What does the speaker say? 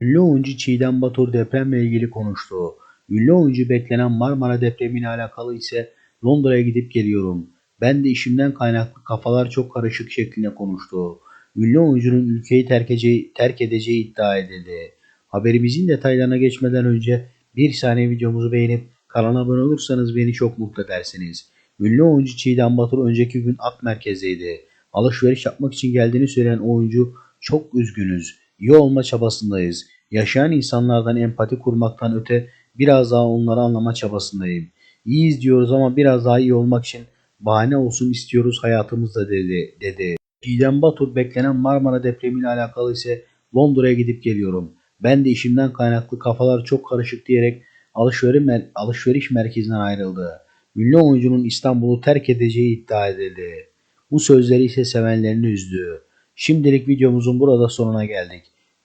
Ünlü oyuncu Çiğdem Batur depremle ilgili konuştu. Ünlü oyuncu beklenen Marmara depremiyle alakalı ise Londra'ya gidip geliyorum. Ben de işimden kaynaklı kafalar çok karışık şeklinde konuştu. Ünlü oyuncunun ülkeyi terk edeceği, terk edeceği iddia edildi. Haberimizin detaylarına geçmeden önce bir saniye videomuzu beğenip kanala abone olursanız beni çok mutlu edersiniz. Ünlü oyuncu Çiğdem Batur önceki gün Ak Merkez'deydi. Alışveriş yapmak için geldiğini söyleyen oyuncu çok üzgünüz. İyi olma çabasındayız. Yaşayan insanlardan empati kurmaktan öte biraz daha onları anlama çabasındayım. İyiyiz diyoruz ama biraz daha iyi olmak için bahane olsun istiyoruz hayatımızda dedi. dedi. Çiğdem Batur beklenen Marmara depremiyle alakalı ise Londra'ya gidip geliyorum. Ben de işimden kaynaklı kafalar çok karışık diyerek alışveriş, mer- alışveriş merkezinden ayrıldı. Ünlü oyuncunun İstanbul'u terk edeceği iddia edildi. Bu sözleri ise sevenlerini üzdü. Şimdilik videomuzun burada sonuna geldik.